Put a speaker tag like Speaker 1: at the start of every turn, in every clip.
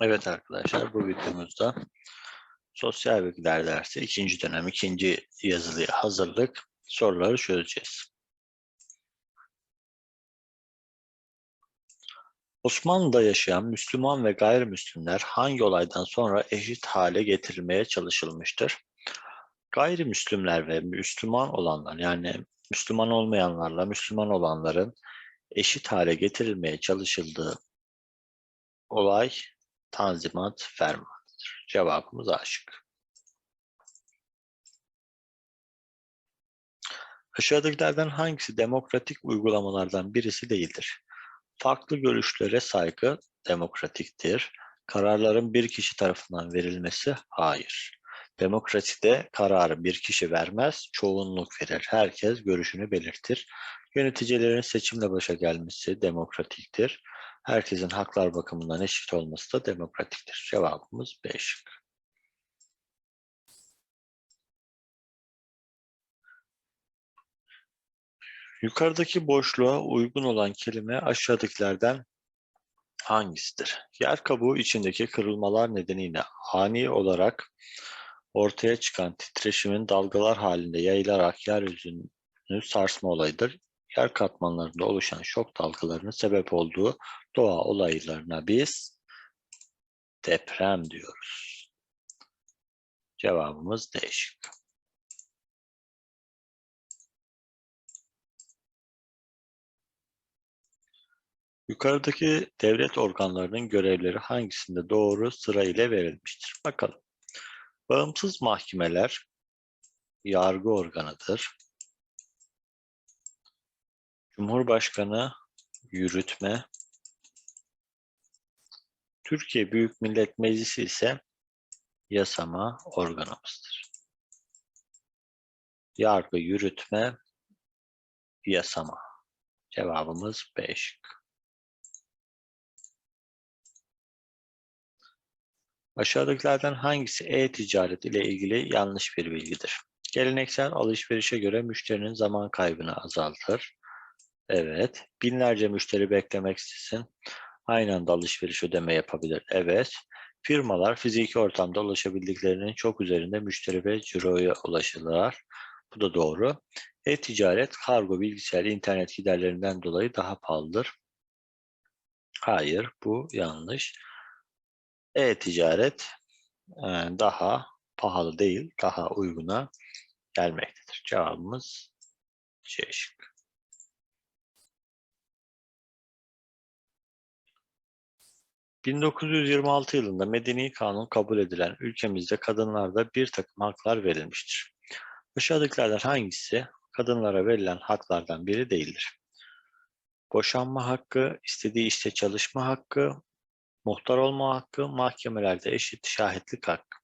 Speaker 1: Evet arkadaşlar bu videomuzda sosyal bilgiler dersi ikinci dönem ikinci yazılıya hazırlık soruları çözeceğiz. Osmanlı'da yaşayan Müslüman ve gayrimüslimler hangi olaydan sonra eşit hale getirilmeye çalışılmıştır? Gayrimüslimler ve Müslüman olanlar yani Müslüman olmayanlarla Müslüman olanların eşit hale getirilmeye çalışıldığı olay Tanzimat fermanıdır. Cevabımız A şıkkı. Aşağıdakilerden hangisi demokratik uygulamalardan birisi değildir? Farklı görüşlere saygı demokratiktir. Kararların bir kişi tarafından verilmesi hayır. Demokraside kararı bir kişi vermez, çoğunluk verir. Herkes görüşünü belirtir. Yöneticilerin seçimle başa gelmesi demokratiktir. Herkesin haklar bakımından eşit olması da demokratiktir. Cevabımız B şıkkı. Yukarıdaki boşluğa uygun olan kelime aşağıdakilerden hangisidir? Yer kabuğu içindeki kırılmalar nedeniyle ani olarak ortaya çıkan titreşimin dalgalar halinde yayılarak yeryüzünü sarsma olayıdır. Yer katmanlarında oluşan şok dalgalarının sebep olduğu doğa olaylarına biz deprem diyoruz. Cevabımız D şıkkı. Yukarıdaki devlet organlarının görevleri hangisinde doğru sıra ile verilmiştir? Bakalım. Bağımsız mahkemeler yargı organıdır. Cumhurbaşkanı yürütme. Türkiye Büyük Millet Meclisi ise yasama organımızdır. Yargı, yürütme, yasama. Cevabımız B. Aşağıdakilerden hangisi e-ticaret ile ilgili yanlış bir bilgidir? Geleneksel alışverişe göre müşterinin zaman kaybını azaltır. Evet. Binlerce müşteri beklemeksizin aynı anda alışveriş ödeme yapabilir. Evet. Firmalar fiziki ortamda ulaşabildiklerinin çok üzerinde müşteri ve ciroya ulaşırlar. Bu da doğru. E-ticaret, kargo, bilgisayar, internet giderlerinden dolayı daha pahalıdır. Hayır, bu yanlış. E-ticaret e, daha pahalı değil, daha uyguna gelmektedir. Cevabımız C şıkkı. ...1926 yılında Medeni Kanun kabul edilen ülkemizde kadınlarda bir takım haklar verilmiştir. Aşağıdakilerden hangisi kadınlara verilen haklardan biri değildir? Boşanma hakkı, istediği işte çalışma hakkı, muhtar olma hakkı, mahkemelerde eşit şahitlik hakkı.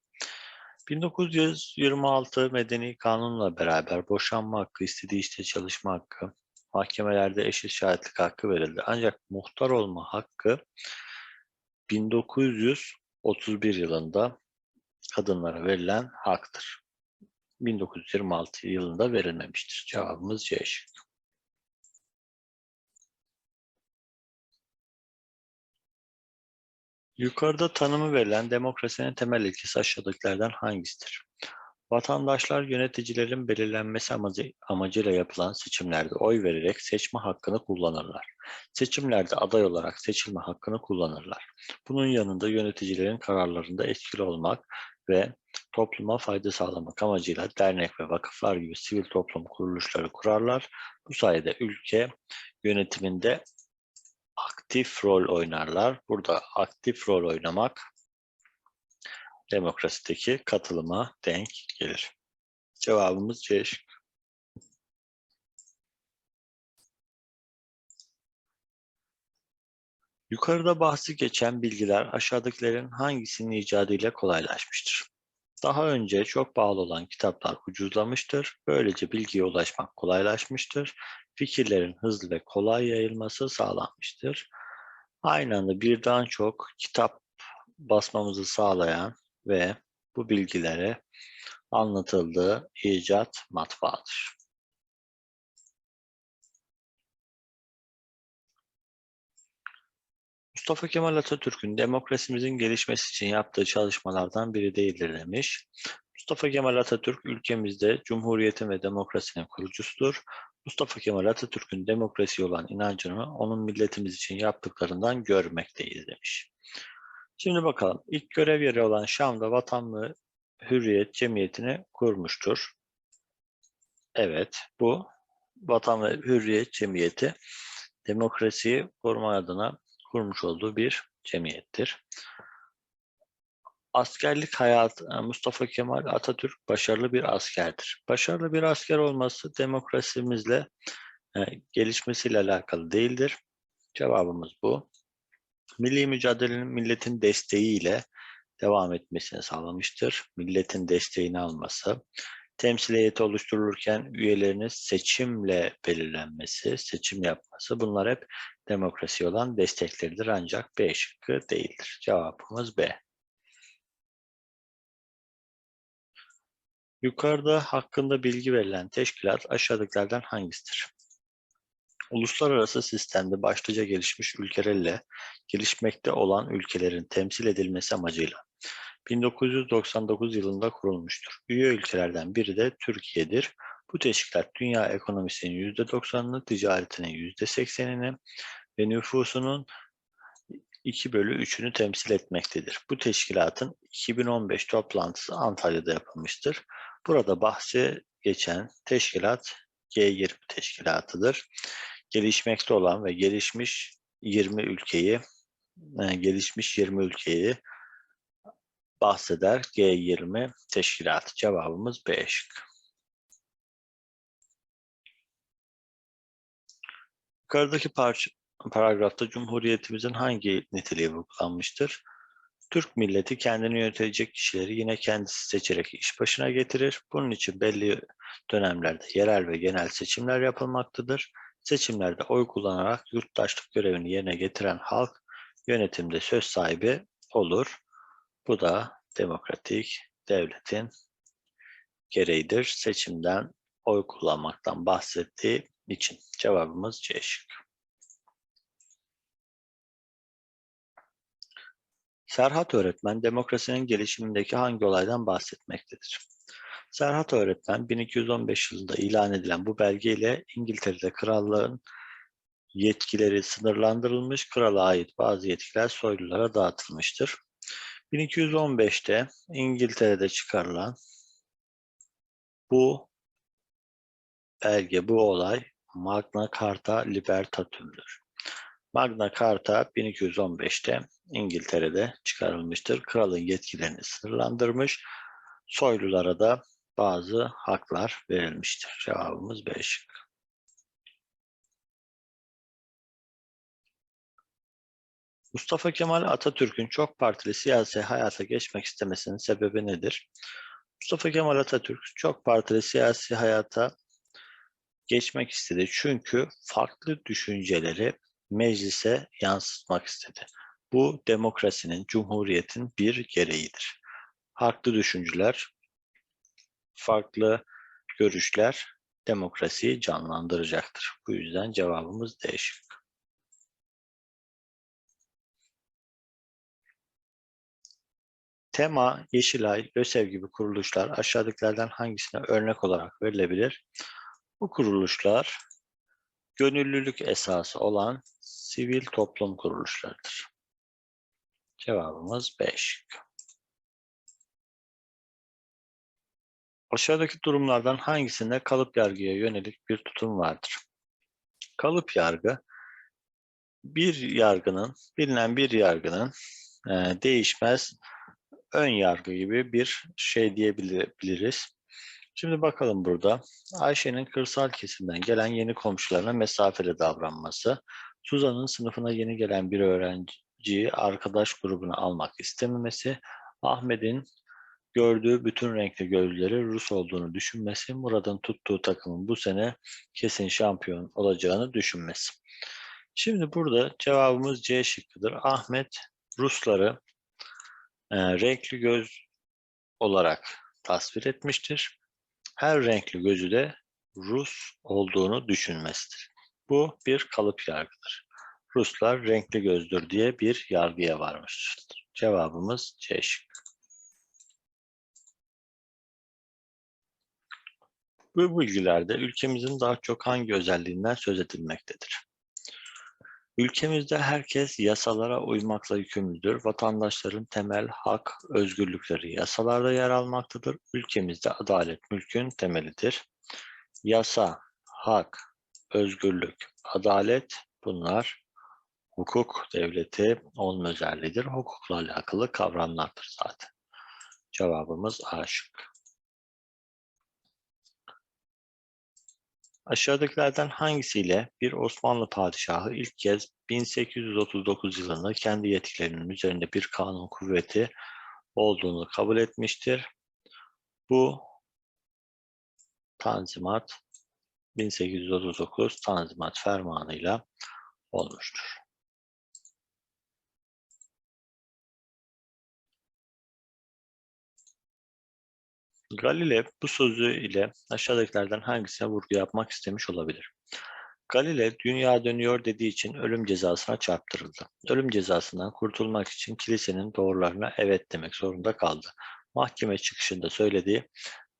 Speaker 1: 1926 Medeni Kanun'la beraber boşanma hakkı, istediği işte çalışma hakkı, mahkemelerde eşit şahitlik hakkı verildi. Ancak muhtar olma hakkı 1931 yılında kadınlara verilen haktır. 1926 yılında verilmemiştir. Cevabımız C şıkkı. Yukarıda tanımı verilen demokrasinin temel ilkesi aşağıdakilerden hangisidir? Vatandaşlar yöneticilerin belirlenmesi amacı, amacıyla yapılan seçimlerde oy vererek seçme hakkını kullanırlar. Seçimlerde aday olarak seçilme hakkını kullanırlar. Bunun yanında yöneticilerin kararlarında etkili olmak ve topluma fayda sağlamak amacıyla dernek ve vakıflar gibi sivil toplum kuruluşları kurarlar. Bu sayede ülke yönetiminde aktif rol oynarlar. Burada aktif rol oynamak demokrasideki katılıma denk gelir. Cevabımız C. Yukarıda bahsi geçen bilgiler aşağıdakilerin hangisinin icadıyla kolaylaşmıştır? Daha önce çok pahalı olan kitaplar ucuzlamıştır. Böylece bilgiye ulaşmak kolaylaşmıştır. Fikirlerin hızlı ve kolay yayılması sağlanmıştır. Aynı anda birden çok kitap basmamızı sağlayan ve bu bilgilere anlatıldığı icat matbaadır. Mustafa Kemal Atatürk'ün demokrasimizin gelişmesi için yaptığı çalışmalardan biri değildir demiş. Mustafa Kemal Atatürk ülkemizde cumhuriyetin ve demokrasinin kurucusudur. Mustafa Kemal Atatürk'ün demokrasiye olan inancını onun milletimiz için yaptıklarından görmekteyiz demiş. Şimdi bakalım. İlk görev yeri olan Şam'da Vatan ve Hürriyet Cemiyeti'ni kurmuştur. Evet, bu Vatan ve Hürriyet Cemiyeti demokrasiyi koruma adına kurmuş olduğu bir cemiyettir. Askerlik hayatı Mustafa Kemal Atatürk başarılı bir askerdir. Başarılı bir asker olması demokrasimizle e, gelişmesiyle alakalı değildir. Cevabımız bu. Milli mücadelenin milletin desteğiyle devam etmesini sağlamıştır. Milletin desteğini alması, temsil oluşturulurken üyelerinin seçimle belirlenmesi, seçim yapması bunlar hep demokrasi olan destekleridir ancak B şıkkı değildir. Cevabımız B. Yukarıda hakkında bilgi verilen teşkilat aşağıdakilerden hangisidir? Uluslararası sistemde başlıca gelişmiş ülkelerle gelişmekte olan ülkelerin temsil edilmesi amacıyla 1999 yılında kurulmuştur. Üye ülkelerden biri de Türkiye'dir. Bu teşkilat dünya ekonomisinin %90'ını, ticaretinin %80'ini ve nüfusunun 2 bölü 3'ünü temsil etmektedir. Bu teşkilatın 2015 toplantısı Antalya'da yapılmıştır. Burada bahsi geçen teşkilat G20 teşkilatıdır. Gelişmekte olan ve gelişmiş 20 ülkeyi e, gelişmiş 20 ülkeyi bahseder G20 teşkilatı. Cevabımız B şık. Yukarıdaki paragrafta Cumhuriyetimizin hangi niteliği vurgulanmıştır? Türk milleti kendini yönetecek kişileri yine kendisi seçerek iş başına getirir. Bunun için belli dönemlerde yerel ve genel seçimler yapılmaktadır. Seçimlerde oy kullanarak yurttaşlık görevini yerine getiren halk yönetimde söz sahibi olur. Bu da demokratik devletin gereğidir. Seçimden oy kullanmaktan bahsettiği için cevabımız C şıkkı. Serhat öğretmen demokrasinin gelişimindeki hangi olaydan bahsetmektedir? Serhat öğretmen 1215 yılında ilan edilen bu belgeyle İngiltere'de krallığın yetkileri sınırlandırılmış, krala ait bazı yetkiler soylulara dağıtılmıştır. 1215'te İngiltere'de çıkarılan bu belge, bu olay Magna Carta Libertatum'dur. Magna Carta 1215'te İngiltere'de çıkarılmıştır. Kralın yetkilerini sınırlandırmış, soylulara da bazı haklar verilmiştir. Cevabımız B. Mustafa Kemal Atatürk'ün çok partili siyasi hayata geçmek istemesinin sebebi nedir? Mustafa Kemal Atatürk çok partili siyasi hayata geçmek istedi. Çünkü farklı düşünceleri meclise yansıtmak istedi. Bu demokrasinin, cumhuriyetin bir gereğidir. Farklı düşünceler, farklı görüşler demokrasiyi canlandıracaktır. Bu yüzden cevabımız değişik. Tema, Yeşilay, ÖSEV gibi kuruluşlar aşağıdakilerden hangisine örnek olarak verilebilir? Bu kuruluşlar gönüllülük esası olan sivil toplum kuruluşlarıdır. Cevabımız 5. Aşağıdaki durumlardan hangisinde kalıp yargıya yönelik bir tutum vardır? Kalıp yargı, bir yargının, bilinen bir yargının e, değişmez ön yargı gibi bir şey diyebiliriz. Şimdi bakalım burada. Ayşe'nin kırsal kesimden gelen yeni komşularına mesafeli davranması, Suzan'ın sınıfına yeni gelen bir öğrenciyi arkadaş grubuna almak istememesi, Ahmet'in gördüğü bütün renkli gözleri Rus olduğunu düşünmesi, Murat'ın tuttuğu takımın bu sene kesin şampiyon olacağını düşünmesi. Şimdi burada cevabımız C şıkkıdır. Ahmet Rusları e, renkli göz olarak tasvir etmiştir. Her renkli gözü de Rus olduğunu düşünmesidir. Bu bir kalıp yargıdır. Ruslar renkli gözdür diye bir yargıya varmıştır. Cevabımız C şıkkı. Bu bilgilerde ülkemizin daha çok hangi özelliğinden söz edilmektedir? Ülkemizde herkes yasalara uymakla yükümlüdür. Vatandaşların temel hak, özgürlükleri yasalarda yer almaktadır. Ülkemizde adalet mülkün temelidir. Yasa, hak, özgürlük, adalet bunlar hukuk devleti onun özelliğidir. Hukukla alakalı kavramlardır zaten. Cevabımız A. Aşağıdakilerden hangisiyle bir Osmanlı padişahı ilk kez 1839 yılında kendi yetkilerinin üzerinde bir kanun kuvveti olduğunu kabul etmiştir? Bu Tanzimat 1839 Tanzimat fermanıyla olmuştur. Galile bu sözü ile aşağıdakilerden hangisine vurgu yapmak istemiş olabilir? Galile dünya dönüyor dediği için ölüm cezasına çarptırıldı. Ölüm cezasından kurtulmak için kilisenin doğrularına evet demek zorunda kaldı. Mahkeme çıkışında söylediği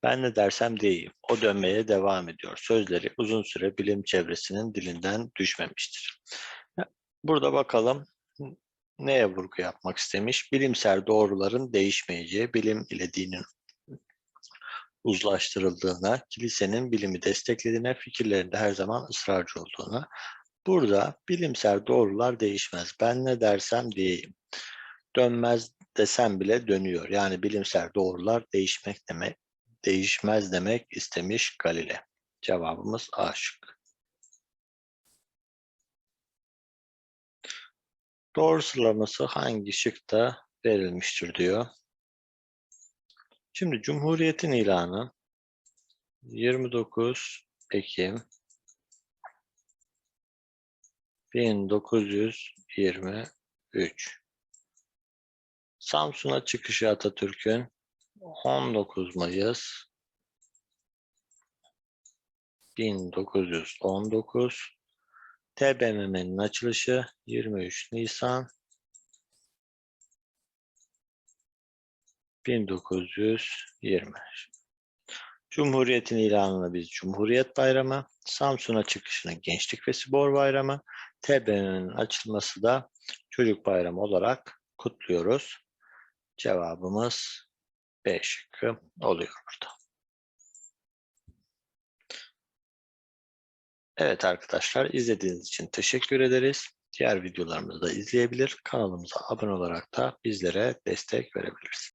Speaker 1: ben ne dersem diyeyim o dönmeye devam ediyor. Sözleri uzun süre bilim çevresinin dilinden düşmemiştir. Burada bakalım neye vurgu yapmak istemiş? Bilimsel doğruların değişmeyeceği, bilim ile dinin uzlaştırıldığına, kilisenin bilimi desteklediğine, fikirlerinde her zaman ısrarcı olduğuna. Burada bilimsel doğrular değişmez. Ben ne dersem diyeyim. Dönmez desem bile dönüyor. Yani bilimsel doğrular değişmek demek, değişmez demek istemiş Galile. Cevabımız A şıkkı. Doğru sıralaması hangi şıkta verilmiştir diyor. Şimdi Cumhuriyet'in ilanı 29 Ekim 1923 Samsun'a çıkışı Atatürk'ün 19 Mayıs 1919 TBMM'nin açılışı 23 Nisan 1920. Cumhuriyetin ilanını biz Cumhuriyet Bayramı, Samsun'a çıkışını Gençlik ve Spor Bayramı, TBMM'nin açılması da Çocuk Bayramı olarak kutluyoruz. Cevabımız B şıkkı oluyor burada. Evet arkadaşlar izlediğiniz için teşekkür ederiz. Diğer videolarımızı da izleyebilir. Kanalımıza abone olarak da bizlere destek verebilirsiniz.